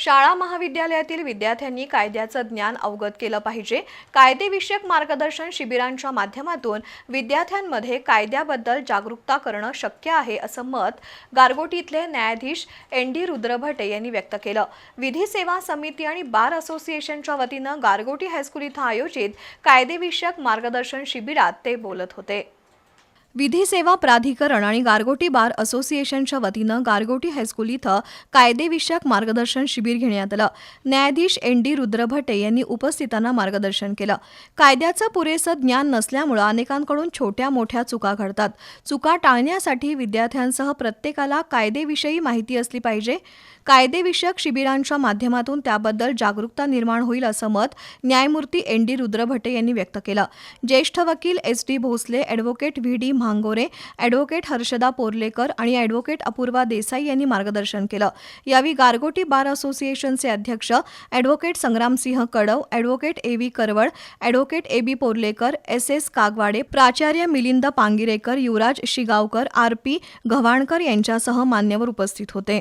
शाळा महाविद्यालयातील विद्यार्थ्यांनी कायद्याचं ज्ञान अवगत केलं पाहिजे. कायदेविषयक मार्गदर्शन शिबिरांच्या माध्यमातून विद्यार्थ्यांमध्ये कायद्याबद्दल जागरूकता करणं शक्य आहे असं मत गारगोटीतले न्यायाधीश एन डी रुद्रभटे यांनी व्यक्त केलं. विधी सेवा समिती आणि बार असोसिएशनच्या वतीनं गारगोटी हायस्कूल इथं आयोजित कायदेविषयक मार्गदर्शन शिबिरात ते बोलत होते. विधी सेवा प्राधिकरण आणि गारगोटी बार असोसिएशनच्या वतीनं गारगोटी हायस्कूल इथं कायदेविषयक मार्गदर्शन शिबिर घेण्यात आलं. न्यायाधीश एन डी रुद्रभटे यांनी उपस्थितांना मार्गदर्शन केलं. कायद्याचं पुरेसं ज्ञान नसल्यामुळं अनेकांकडून छोट्या मोठ्या चुका घडतात. चुका टाळण्यासाठी विद्यार्थ्यांसह प्रत्येकाला कायदेविषयी माहिती असली पाहिजे. कायदेविषयक शिबिरांच्या माध्यमातून त्याबद्दल जागरूकता निर्माण होईल असं मत न्यायमूर्ती एन डी रुद्रभटे यांनी व्यक्त केलं. ज्येष्ठ वकील S D Bhosale advocate V D Mhangore advocate Harshada Porlekar आणि ॲडव्होकेट अपूर्वा देसाई यांनी मार्गदर्शन केलं. यावेळी गारगोटी बार असोसिएशनचे अध्यक्ष advocate Sangramsinh Kadav advocate A V Karwad advocate A B Porlekar S S Kagwade प्राचार्य मिलिंद पांगिरेकर युवराज शिगावकर आर पी गव्हाणकर यांच्यासह मान्यवर उपस्थित होते.